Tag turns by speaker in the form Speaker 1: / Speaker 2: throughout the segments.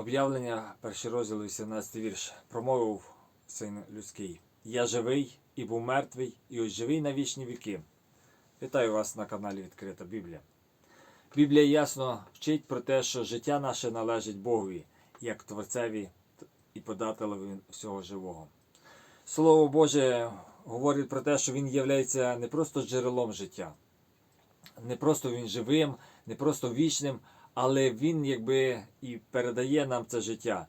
Speaker 1: Об'явлення, перший розділ, 18 вірш. Промовив син людський. Я живий і був мертвий, і ось живий на вічні віки. Вітаю вас на каналі Відкрита Біблія. Біблія ясно вчить про те, що життя наше належить Богові, як Творцеві і подателеві всього живого. Слово Боже говорить про те, що Він є не просто джерелом життя, не просто він живим, не просто вічним, але він якби і передає нам це життя.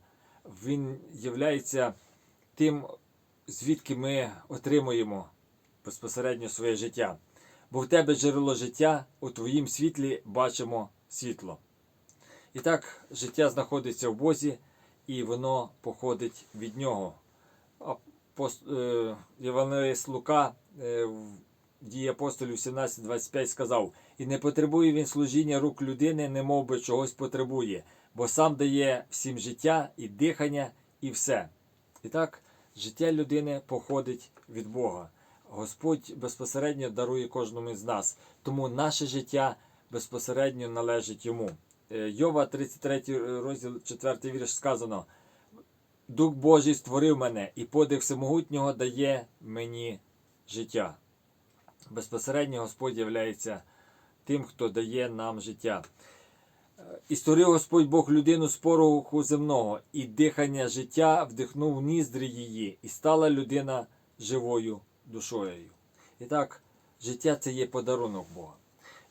Speaker 1: Він є тим, звідки ми отримуємо безпосередньо своє життя. Бо в тебе джерело життя, у твоїм світлі бачимо світло. І так, життя знаходиться в Бозі, і воно походить від нього. Е, Євангеліст Лука дії апостолів 17.25 сказав: І не потребує він служіння рук людини, не мов би чогось потребує, бо сам дає всім життя і дихання, і все. І так, життя людини походить від Бога. Господь безпосередньо дарує кожному з нас, тому наше життя безпосередньо належить йому. Е, Йова, 33 розділ, 4 вірш сказано: Дух Божий створив мене, і подих всемогутнього дає мені життя. Безпосередньо Господь являється тим, хто дає нам життя. Е, І створив Господь Бог людину з пороху земного, і дихання життя вдихнув в ніздрі її, і стала людина живою душою. І так, життя це є подарунок Бога.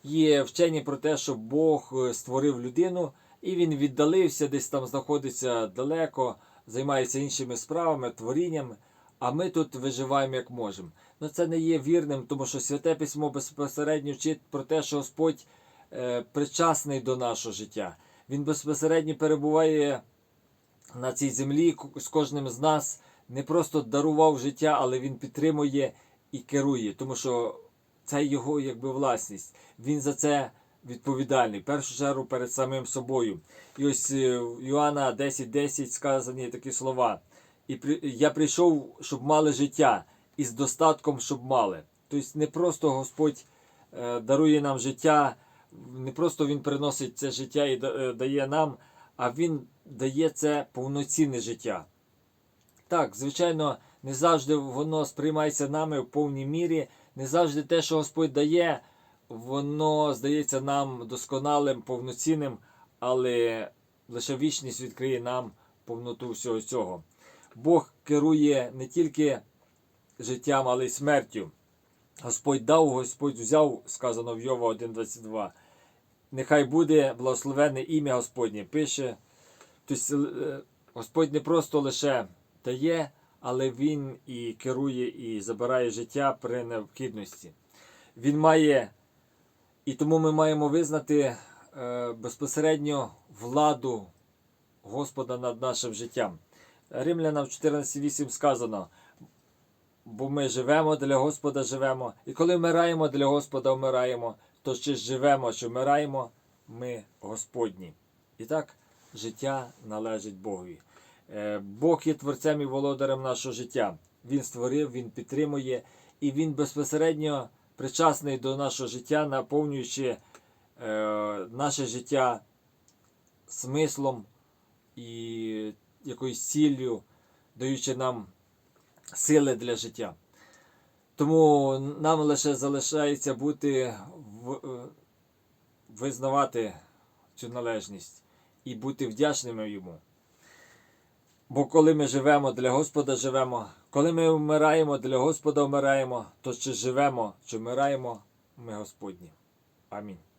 Speaker 1: Є вчені про те, що Бог е, створив людину, і він віддалився, десь там знаходиться далеко, займається іншими справами, творінням, а ми тут виживаємо як можемо. Ну це не є вірним, тому що Святе Письмо безпосередньо вчить про те, що Господь е, причасний до нашого життя. Він безпосередньо перебуває на цій землі з кожним з нас, не просто дарував життя, але він підтримує і керує, тому що це його якби власність. Він за це відповідальний, в першу чергу перед самим собою. І ось е, Йоанна 10.10 сказані такі слова. І я прийшов, щоб мали життя, і з достатком, щоб мали. Тобто не просто Господь е, дарує нам життя, не просто Він приносить це життя і е, дає нам, а Він дає це повноцінне життя. Так, звичайно, не завжди воно сприймається нами в повній мірі, не завжди те, що Господь дає, воно здається нам досконалим, повноцінним, але лише вічність відкриє нам повноту всього цього. Бог керує не тільки життям, але й смертю. Господь дав, Господь взяв, сказано в Йова 1.22. Нехай буде благословенне ім'я Господнє. Пише. Тобто Господь не просто лише дає, але Він і керує, і забирає життя при необхідності. Він має, і тому ми маємо визнати е, безпосередньо владу Господа над нашим життям. Римлянам 14.8 сказано, бо ми живемо для Господа живемо. І коли вмираємо для Господа вмираємо, то чи живемо, чи вмираємо, ми Господні. І так, життя належить Богові. Е, Бог є творцем і володарем нашого життя. Він створив, Він підтримує, і Він безпосередньо причасний до нашого життя, наповнюючи е, наше життя смислом і якоюсь ціллю, даючи нам сили для життя. Тому нам лише залишається бути е, визнавати цю належність і бути вдячними йому. Бо коли ми живемо для Господа живемо, коли ми вмираємо для Господа вмираємо, то чи живемо, чи вмираємо, ми Господні. Амінь.